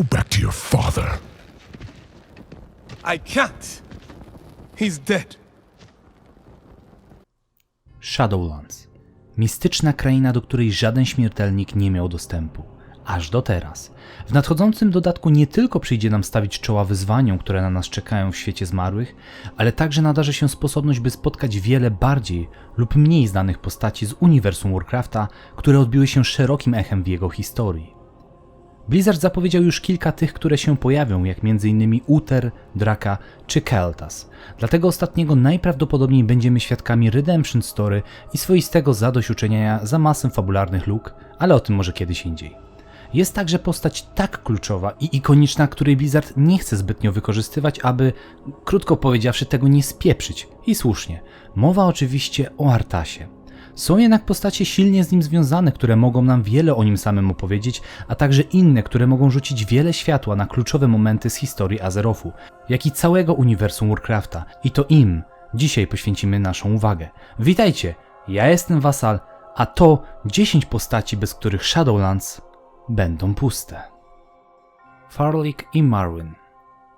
Go back to your father. I can't. He's dead. Shadowlands. Mistyczna kraina, do której żaden śmiertelnik nie miał dostępu. Aż do teraz. W nadchodzącym dodatku nie tylko przyjdzie nam stawić czoła wyzwaniom, które na nas czekają w świecie zmarłych, ale także nadarzy się sposobność, by spotkać wiele bardziej lub mniej znanych postaci z uniwersum Warcrafta, które odbiły się szerokim echem w jego historii. Blizzard zapowiedział już kilka tych, które się pojawią, jak m.in. Uther, Draka czy Keltas. Dlatego ostatniego najprawdopodobniej będziemy świadkami Redemption Story i swoistego zadośćuczynienia za masę fabularnych luk, ale o tym może kiedyś indziej. Jest także postać tak kluczowa i ikoniczna, której Blizzard nie chce zbytnio wykorzystywać, aby, krótko powiedziawszy, tego nie spieprzyć. I słusznie. Mowa oczywiście o Artasie. Są jednak postacie silnie z nim związane, które mogą nam wiele o nim samym opowiedzieć, a także inne, które mogą rzucić wiele światła na kluczowe momenty z historii Azerofu, jak i całego uniwersum Warcrafta. I to im dzisiaj poświęcimy naszą uwagę. Witajcie, ja jestem Wasal, a to 10 postaci, bez których Shadowlands będą puste. Farlick i Marwyn,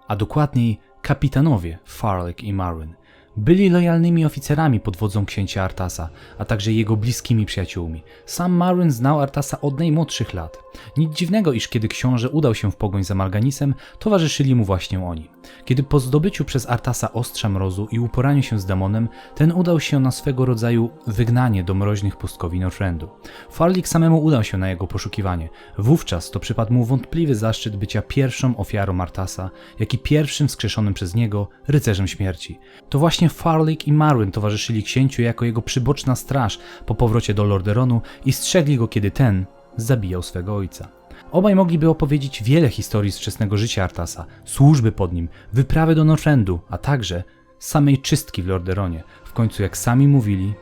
a dokładniej kapitanowie Farlick i Marwyn, byli lojalnymi oficerami pod wodzą księcia Artasa, a także jego bliskimi przyjaciółmi. Sam Marwyn znał Artasa od najmłodszych lat. Nic dziwnego, iż kiedy książę udał się w pogoń za Malganisem, towarzyszyli mu właśnie oni. Kiedy po zdobyciu przez Artasa ostrza mrozu i uporaniu się z demonem, ten udał się na swego rodzaju wygnanie do mroźnych pustkowi Northrendu. Farlik samemu udał się na jego poszukiwanie. Wówczas to przypadł mu wątpliwy zaszczyt bycia pierwszą ofiarą Artasa, jak i pierwszym wskrzeszonym przez niego rycerzem śmierci. To właśnie Farlik i Marwyn towarzyszyli księciu jako jego przyboczna straż po powrocie do Lorderonu i strzegli go, kiedy ten zabijał swego ojca. Obaj mogliby opowiedzieć wiele historii z wczesnego życia Artasa, służby pod nim, wyprawy do Northrendu, a także samej czystki w Lorderonie. W końcu, jak sami mówili,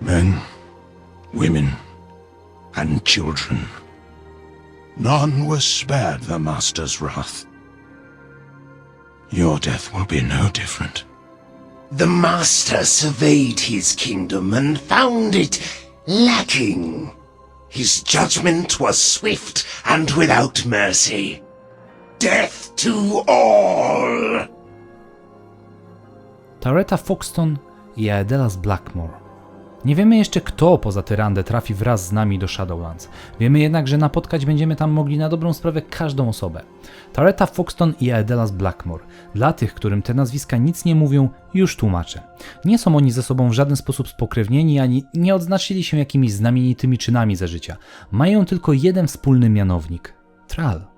Men, women, and children. None were spared the Master's wrath. Your death will be no different. The Master surveyed his kingdom and found it lacking. His judgment was swift and without mercy. Death to all! Tareta Foxton i Blackmore. Nie wiemy jeszcze kto poza Tyrandę trafi wraz z nami do Shadowlands. Wiemy jednak, że napotkać będziemy tam mogli na dobrą sprawę każdą osobę. Tareta Foxton i Aedelas Blackmore. Dla tych, którym te nazwiska nic nie mówią, już tłumaczę. Nie są oni ze sobą w żaden sposób spokrewnieni, ani nie odznaczyli się jakimiś znamienitymi czynami za życia. Mają tylko jeden wspólny mianownik. Tral.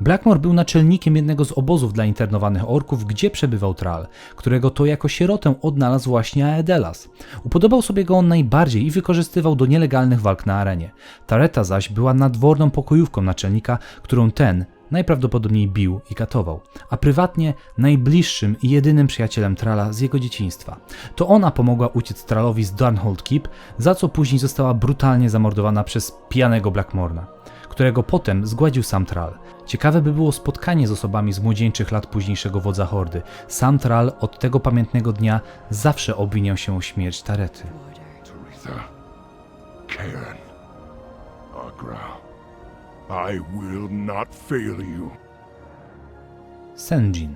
Blackmore był naczelnikiem jednego z obozów dla internowanych orków, gdzie przebywał Tral, którego to jako sierotę odnalazł właśnie Aedelas. Upodobał sobie go on najbardziej i wykorzystywał do nielegalnych walk na arenie. Tareta zaś była nadworną pokojówką naczelnika, którą ten najprawdopodobniej bił i katował, a prywatnie najbliższym i jedynym przyjacielem Trala z jego dzieciństwa. To ona pomogła uciec Tralowi z Darnhold Keep, za co później została brutalnie zamordowana przez pijanego Blackmorna którego potem zgładził sam Tral. Ciekawe by było spotkanie z osobami z młodzieńczych lat późniejszego wodza hordy. Sam Tral od tego pamiętnego dnia zawsze obwiniał się o śmierć Tarety. Aretha, Cairn, Agra. I will not fail you. Senjin.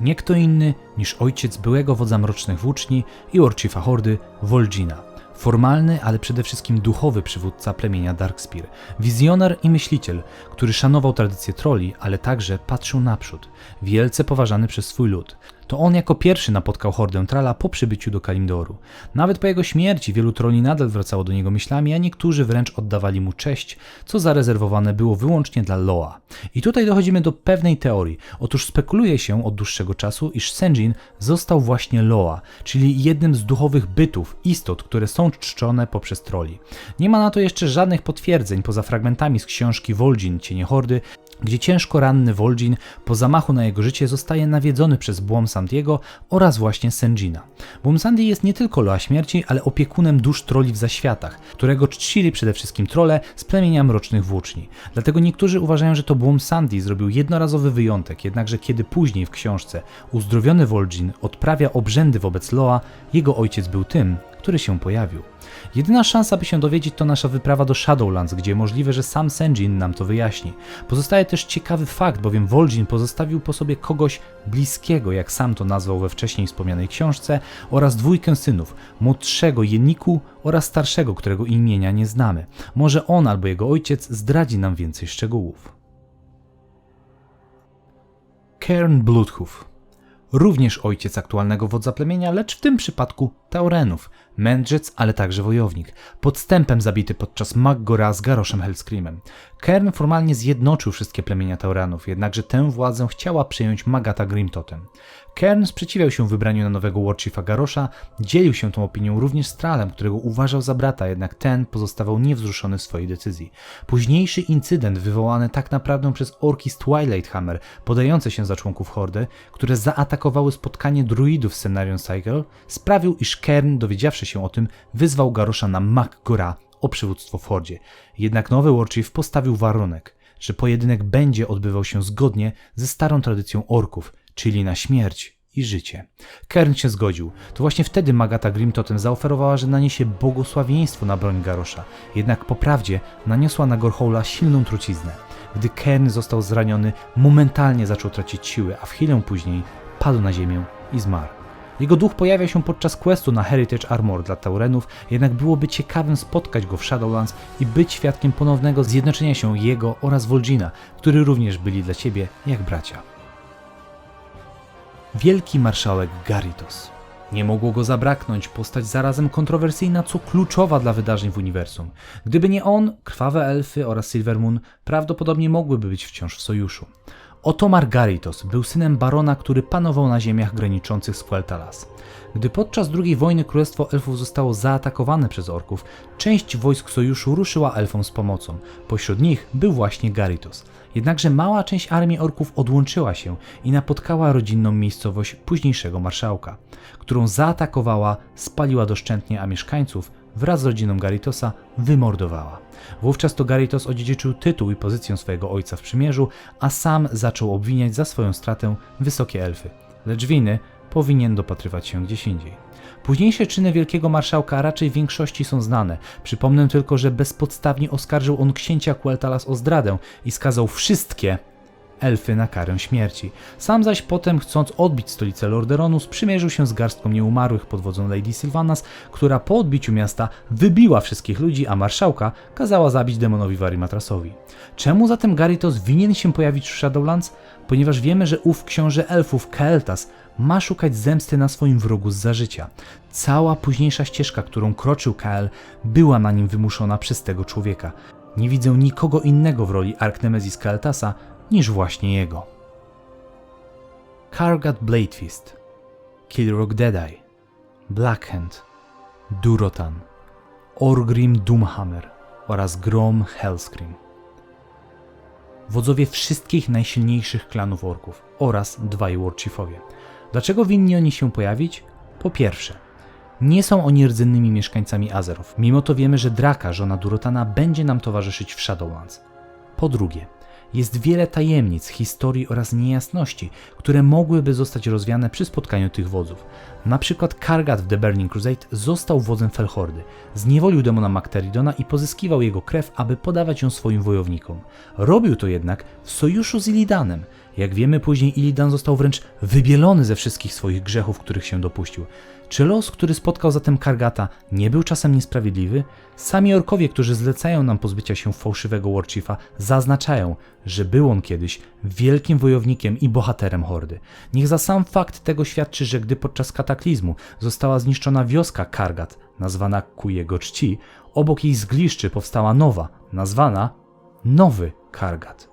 Nie kto inny niż ojciec byłego wodza Mrocznych Włóczni i Orchifa Hordy, Vol'jina. Formalny, ale przede wszystkim duchowy przywódca plemienia Darkspear. Wizjoner i myśliciel, który szanował tradycje troli, ale także patrzył naprzód. Wielce poważany przez swój lud. To on jako pierwszy napotkał hordę Trala po przybyciu do Kalimdoru. Nawet po jego śmierci wielu troli nadal wracało do niego myślami, a niektórzy wręcz oddawali mu cześć, co zarezerwowane było wyłącznie dla Loa. I tutaj dochodzimy do pewnej teorii. Otóż spekuluje się od dłuższego czasu, iż Senjin został właśnie Loa, czyli jednym z duchowych bytów, istot, które są czczone poprzez troli. Nie ma na to jeszcze żadnych potwierdzeń poza fragmentami z książki Vol'jin Cienie Hordy, gdzie ciężko ranny Vol'jin po zamachu na jego życie zostaje nawiedzony przez Błom Sandiego oraz właśnie Senjina. Błom Sandi jest nie tylko Loa śmierci, ale opiekunem dusz troli w zaświatach, którego czcili przede wszystkim trole z plemienia Mrocznych Włóczni. Dlatego niektórzy uważają, że to Błom Sandi zrobił jednorazowy wyjątek, jednakże kiedy później w książce uzdrowiony Vol'jin odprawia obrzędy wobec Loa, jego ojciec był tym, który się pojawił. Jedyna szansa, by się dowiedzieć, to nasza wyprawa do Shadowlands, gdzie możliwe, że sam Senjin nam to wyjaśni. Pozostaje też ciekawy fakt, bowiem Vol'jin pozostawił po sobie kogoś bliskiego, jak sam to nazwał we wcześniej wspomnianej książce, oraz dwójkę synów, młodszego Jeniku oraz starszego, którego imienia nie znamy. Może on albo jego ojciec zdradzi nam więcej szczegółów. Cairn Bloodhoof. Również ojciec aktualnego wodza plemienia, lecz w tym przypadku Taurenów, mędrzec, ale także wojownik, podstępem zabity podczas Maggora z Garoszem Hellscreamem. Cairn formalnie zjednoczył wszystkie plemienia Taurenów, jednakże tę władzę chciała przejąć Magata Grimtotem. Cairn sprzeciwiał się wybraniu na nowego Warchiefa Garosza, dzielił się tą opinią również z Tralem, którego uważał za brata, jednak ten pozostawał niewzruszony w swojej decyzji. Późniejszy incydent wywołany tak naprawdę przez orki z Twilight Hammer, podające się za członków Hordy, które zaatakowały spotkanie druidów z Cenarion Cycle, sprawił, iż Cairn, dowiedziawszy się o tym, wyzwał Garosza na Maggora o przywództwo w Hordzie. Jednak nowy Warchief postawił warunek, że pojedynek będzie odbywał się zgodnie ze starą tradycją orków, czyli na śmierć i życie. Kern się zgodził. To właśnie wtedy Magata Grimtotem zaoferowała, że naniesie błogosławieństwo na broń Garosza. Jednak po prawdzie naniosła na Gorhola silną truciznę. Gdy Kern został zraniony, momentalnie zaczął tracić siły, a w chwilę później padł na ziemię i zmarł. Jego duch pojawia się podczas questu na Heritage Armor dla Taurenów, jednak byłoby ciekawym spotkać go w Shadowlands i być świadkiem ponownego zjednoczenia się jego oraz Vol'jina, którzy również byli dla ciebie jak bracia. Wielki marszałek Garitos. Nie mogło go zabraknąć, postać zarazem kontrowersyjna, co kluczowa dla wydarzeń w uniwersum. Gdyby nie on, krwawe elfy oraz Silvermoon prawdopodobnie mogłyby być wciąż w sojuszu. Otomar Garitos był synem barona, który panował na ziemiach graniczących z Quel'Thalas. Gdy podczas II wojny Królestwo Elfów zostało zaatakowane przez orków, część wojsk sojuszu ruszyła elfom z pomocą. Pośród nich był właśnie Garitos. Jednakże mała część armii orków odłączyła się i napotkała rodzinną miejscowość późniejszego marszałka, którą zaatakowała, spaliła doszczętnie, a mieszkańców wraz z rodziną Garitosa wymordowała. Wówczas to Garitos odziedziczył tytuł i pozycję swojego ojca w przymierzu, a sam zaczął obwiniać za swoją stratę wysokie elfy. Lecz winy powinien dopatrywać się gdzieś indziej. Późniejsze czyny wielkiego marszałka raczej w większości są znane. Przypomnę tylko, że bezpodstawnie oskarżył on księcia Quel'Thalas o zdradę i skazał wszystkie elfy na karę śmierci. Sam zaś potem, chcąc odbić stolicę Lorderonu, sprzymierzył się z garstką nieumarłych pod wodzą Lady Sylvanas, która po odbiciu miasta wybiła wszystkich ludzi, a marszałka kazała zabić demonowi Varimatrasowi. Czemu zatem Garitos winien się pojawić w Shadowlands? Ponieważ wiemy, że ów książę elfów Kael'thas ma szukać zemsty na swoim wrogu z za życia. Cała późniejsza ścieżka, którą kroczył Kael, była na nim wymuszona przez tego człowieka. Nie widzę nikogo innego w roli Arknemezis Kael'thasa niż właśnie jego. Kargat Bladefist, Kilrock Deadeye, Blackhand, Durotan, Orgrim Doomhammer oraz Grom Hellscream. Wodzowie wszystkich najsilniejszych klanów orków oraz dwaj Warchiefowie. Dlaczego winni oni się pojawić? Po pierwsze, nie są oni rdzennymi mieszkańcami Azerów. Mimo to wiemy, że Draka, żona Durotana, będzie nam towarzyszyć w Shadowlands. Po drugie, jest wiele tajemnic, historii oraz niejasności, które mogłyby zostać rozwiane przy spotkaniu tych wodzów. Na przykład Kargat w The Burning Crusade został wodzem Felhordy, zniewolił demona Macteridona i pozyskiwał jego krew, aby podawać ją swoim wojownikom. Robił to jednak w sojuszu z Illidanem. Jak wiemy później Illidan został wręcz wybielony ze wszystkich swoich grzechów, których się dopuścił. Czy los, który spotkał zatem Kargata, nie był czasem niesprawiedliwy? Sami orkowie, którzy zlecają nam pozbycia się fałszywego Warchiefa, zaznaczają, że był on kiedyś wielkim wojownikiem i bohaterem Hordy. Niech za sam fakt tego świadczy, że gdy podczas kataklizmu została zniszczona wioska Kargat, nazwana ku jego czci, obok jej zgliszczy powstała nowa, nazwana Nowy Kargat.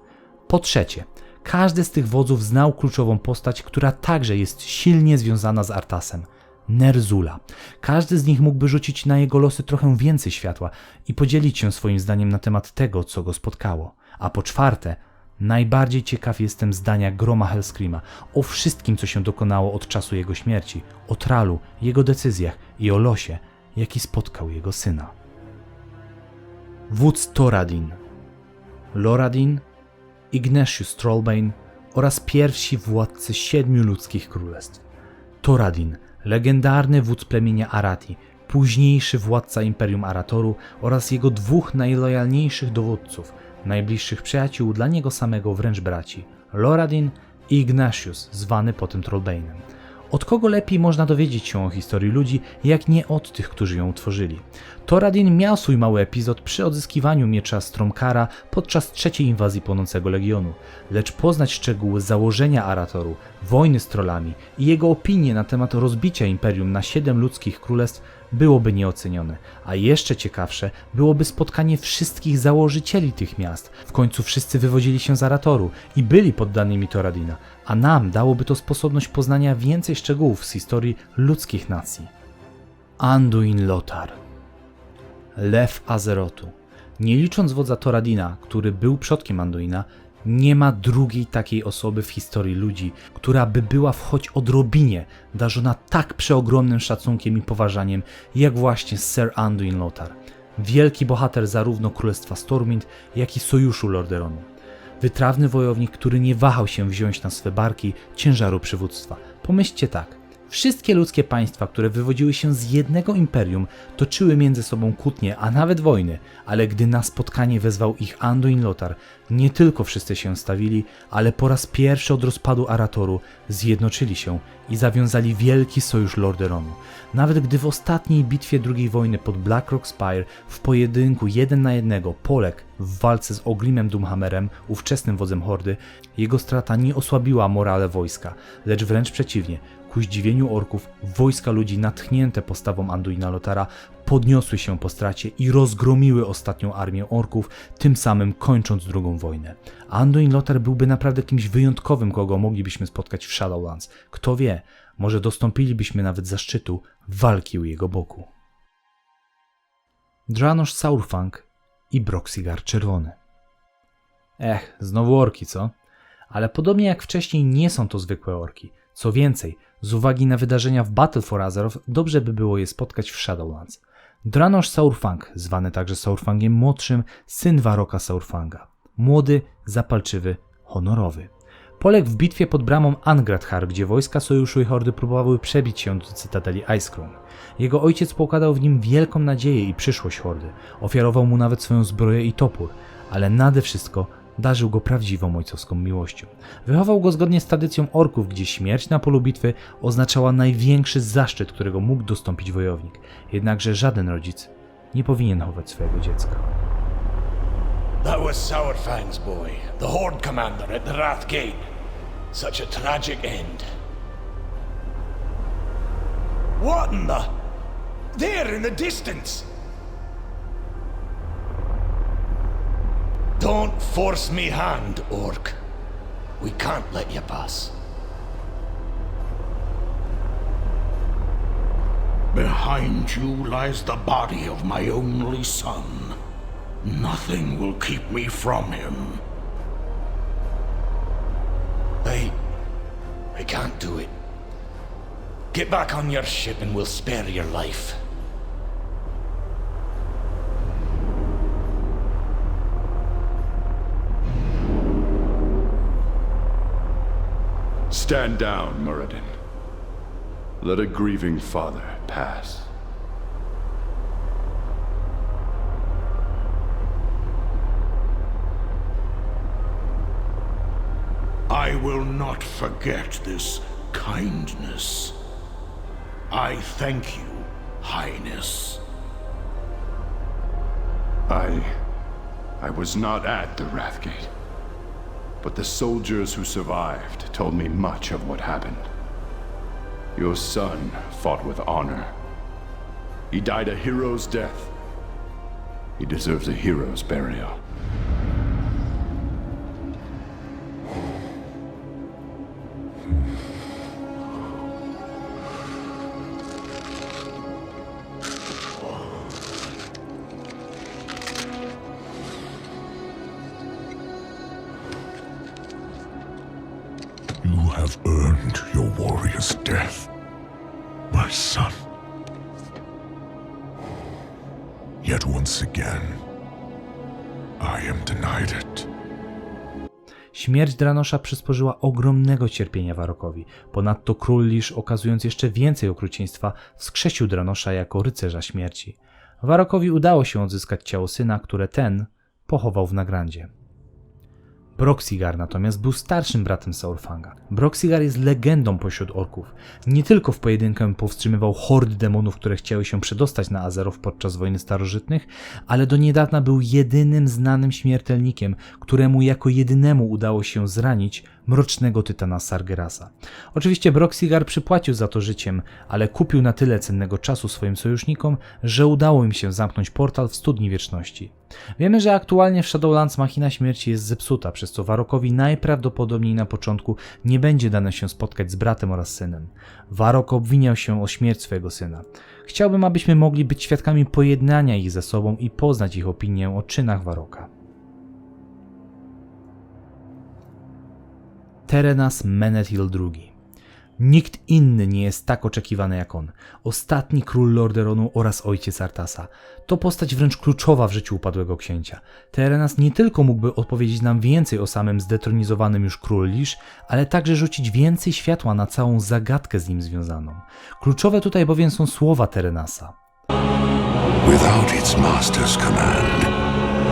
Po trzecie, każdy z tych wodzów znał kluczową postać, która także jest silnie związana z Artasem. Nerzula. Każdy z nich mógłby rzucić na jego losy trochę więcej światła i podzielić się swoim zdaniem na temat tego, co go spotkało. A po czwarte, najbardziej ciekaw jestem zdania Groma Hellscreama o wszystkim, co się dokonało od czasu jego śmierci, o Tralu, jego decyzjach i o losie, jaki spotkał jego syna. Wódz Toradin Loradin, Ignatius Trollbane oraz pierwsi władcy siedmiu ludzkich królestw. Toradin, legendarny wódz plemienia Arati, późniejszy władca Imperium Aratoru oraz jego dwóch najlojalniejszych dowódców, najbliższych przyjaciół dla niego samego wręcz braci, Loradin i Ignatius, zwany potem Trollbane'em. Od kogo lepiej można dowiedzieć się o historii ludzi, jak nie od tych, którzy ją utworzyli? Thoradin miał swój mały epizod przy odzyskiwaniu miecza Stromkara podczas trzeciej inwazji Płonącego Legionu, lecz poznać szczegóły założenia Aratoru, wojny z trollami i jego opinie na temat rozbicia Imperium na siedem ludzkich królestw byłoby nieocenione, a jeszcze ciekawsze byłoby spotkanie wszystkich założycieli tych miast. W końcu wszyscy wywodzili się z Aratoru i byli poddanymi Thoradina, a nam dałoby to sposobność poznania więcej szczegółów z historii ludzkich nacji. Anduin Lothar Lew Azerotu. Nie licząc wodza Thoradina, który był przodkiem Anduina, nie ma drugiej takiej osoby w historii ludzi, która by była w choć odrobinie darzona tak przeogromnym szacunkiem i poważaniem, jak właśnie Sir Anduin Lothar. Wielki bohater zarówno Królestwa Stormwind, jak i Sojuszu Lorderonu. Wytrawny wojownik, który nie wahał się wziąć na swe barki ciężaru przywództwa. Pomyślcie tak. Wszystkie ludzkie państwa, które wywodziły się z jednego imperium, toczyły między sobą kłótnie, a nawet wojny, ale gdy na spotkanie wezwał ich Anduin Lothar, nie tylko wszyscy się stawili, ale po raz pierwszy od rozpadu Aratoru zjednoczyli się i zawiązali wielki sojusz Lorderonu. Nawet gdy w ostatniej bitwie II wojny pod Blackrock Spire w pojedynku jeden na jednego Polek w walce z Oglimem Doomhammerem, ówczesnym wodzem Hordy, jego strata nie osłabiła morale wojska, lecz wręcz przeciwnie, ku zdziwieniu orków, wojska ludzi natchnięte postawą Anduina Lotara podniosły się po stracie i rozgromiły ostatnią armię orków, tym samym kończąc drugą wojnę. Anduin Lotar byłby naprawdę kimś wyjątkowym, kogo moglibyśmy spotkać w Shadowlands. Kto wie, może dostąpilibyśmy nawet zaszczytu walki u jego boku. Dranosz Saurfang i Broxigar Czerwony. Ech, znowu orki, co? Ale podobnie jak wcześniej nie są to zwykłe orki. Co więcej, z uwagi na wydarzenia w Battle for Azeroth, dobrze by było je spotkać w Shadowlands. Dranosz Saurfang, zwany także Saurfangiem Młodszym, syn Waroka Saurfanga. Młody, zapalczywy, honorowy. Poległ w bitwie pod bramą Angrathar, gdzie wojska sojuszu i hordy próbowały przebić się do cytadeli Icecrown. Jego ojciec pokładał w nim wielką nadzieję i przyszłość hordy. Ofiarował mu nawet swoją zbroję i topór, ale nade wszystko darzył go prawdziwą ojcowską miłością. Wychował go zgodnie z tradycją orków, gdzie śmierć na polu bitwy oznaczała największy zaszczyt, którego mógł dostąpić wojownik. Jednakże żaden rodzic nie powinien chować swojego dziecka. That was Sourfang's boy, the Horde commander at the Wrath Gate. Such a tragic end. What in the... There in the distance! Don't force me hand, Orc. We can't let you pass. Behind you lies the body of my only son. Nothing will keep me from him. I... I can't do it. Get back on your ship and we'll spare your life. Stand down, Muradin. Let a grieving father pass. I will not forget this kindness. I thank you, Highness. I. I was not at the Wrathgate. But the soldiers who survived told me much of what happened. Your son fought with honor. He died a hero's death. He deserves a hero's burial. Death, my son. Yet once again, I am denied it. Śmierć Dranosza przysporzyła ogromnego cierpienia Warokowi. Ponadto król Lisz, okazując jeszcze więcej okrucieństwa, wskrzesił Dranosza jako rycerza śmierci. Warokowi udało się odzyskać ciało syna, które ten pochował w Nagrandzie. Broxigar natomiast był starszym bratem Saurfanga. Broxigar jest legendą pośród orków. Nie tylko w pojedynkę powstrzymywał hordy demonów, które chciały się przedostać na Azeroth podczas wojny starożytnych, ale do niedawna był jedynym znanym śmiertelnikiem, któremu jako jedynemu udało się zranić mrocznego tytana Sargerasa. Oczywiście Broxigar przypłacił za to życiem, ale kupił na tyle cennego czasu swoim sojusznikom, że udało im się zamknąć portal w Studni Wieczności. Wiemy, że aktualnie w Shadowlands machina śmierci jest zepsuta, przez co Warokowi najprawdopodobniej na początku nie będzie dane się spotkać z bratem oraz synem. Warok obwiniał się o śmierć swojego syna. Chciałbym, abyśmy mogli być świadkami pojednania ich ze sobą i poznać ich opinię o czynach Waroka. Terenas Menethil II. Nikt inny nie jest tak oczekiwany jak on. Ostatni król Lorderonu oraz ojciec Artasa. To postać wręcz kluczowa w życiu upadłego księcia. Terenas nie tylko mógłby odpowiedzieć nam więcej o samym zdetronizowanym już król Lisz, ale także rzucić więcej światła na całą zagadkę z nim związaną. Kluczowe tutaj bowiem są słowa Terenasa. Without its master's command,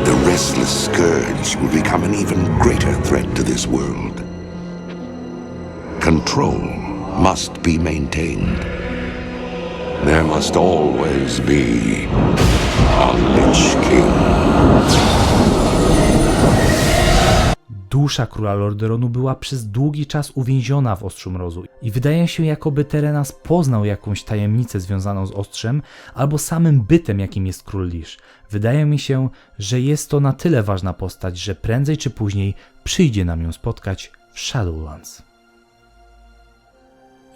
the restless scourge will become an even greater threat to this world. Control must be maintained. There must always be a Lich King. Dusza króla Lorderonu była przez długi czas uwięziona w Ostrzu Mrozu i wydaje się, jakoby Terenas poznał jakąś tajemnicę związaną z Ostrzem albo samym bytem, jakim jest król Lisz. Wydaje mi się, że jest to na tyle ważna postać, że prędzej czy później przyjdzie nam ją spotkać w Shadowlands.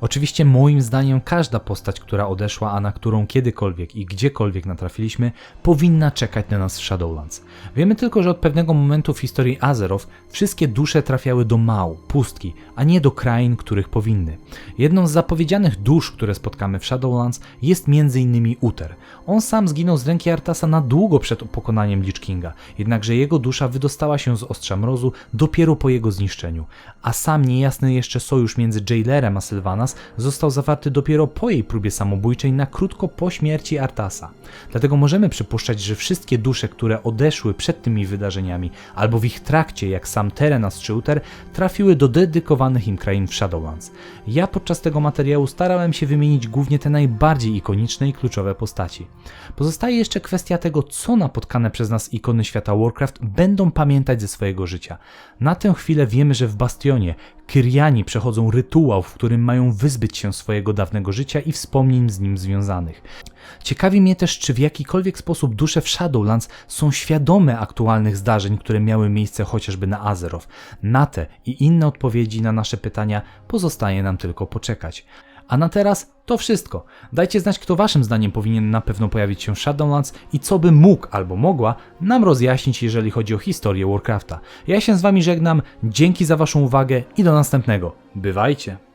Oczywiście moim zdaniem każda postać, która odeszła, a na którą kiedykolwiek i gdziekolwiek natrafiliśmy, powinna czekać na nas w Shadowlands. Wiemy tylko, że od pewnego momentu w historii Azeroth wszystkie dusze trafiały do mał, pustki, a nie do krain, których powinny. Jedną z zapowiedzianych dusz, które spotkamy w Shadowlands jest m.in. Uther. On sam zginął z ręki Artasa na długo przed pokonaniem Lich Kinga, jednakże jego dusza wydostała się z Ostrza Mrozu dopiero po jego zniszczeniu, a sam niejasny jeszcze sojusz między Jailerem a Został zawarty dopiero po jej próbie samobójczej na krótko po śmierci Artasa. Dlatego możemy przypuszczać, że wszystkie dusze, które odeszły przed tymi wydarzeniami, albo w ich trakcie, jak sam Terenas czy Uther, trafiły do dedykowanych im krain w Shadowlands. Ja podczas tego materiału starałem się wymienić głównie te najbardziej ikoniczne i kluczowe postaci. Pozostaje jeszcze kwestia tego, co napotkane przez nas ikony świata Warcraft będą pamiętać ze swojego życia. Na tę chwilę wiemy, że w Bastionie Kyriani przechodzą rytuał, w którym mają wyzbyć się swojego dawnego życia i wspomnień z nim związanych. Ciekawi mnie też, czy w jakikolwiek sposób dusze w Shadowlands są świadome aktualnych zdarzeń, które miały miejsce chociażby na Azeroth. Na te i inne odpowiedzi na nasze pytania pozostaje nam tylko poczekać. A na teraz to wszystko. Dajcie znać, kto waszym zdaniem powinien na pewno pojawić się w Shadowlands i co by mógł albo mogła nam rozjaśnić, jeżeli chodzi o historię Warcrafta. Ja się z wami żegnam, dzięki za waszą uwagę i do następnego. Bywajcie!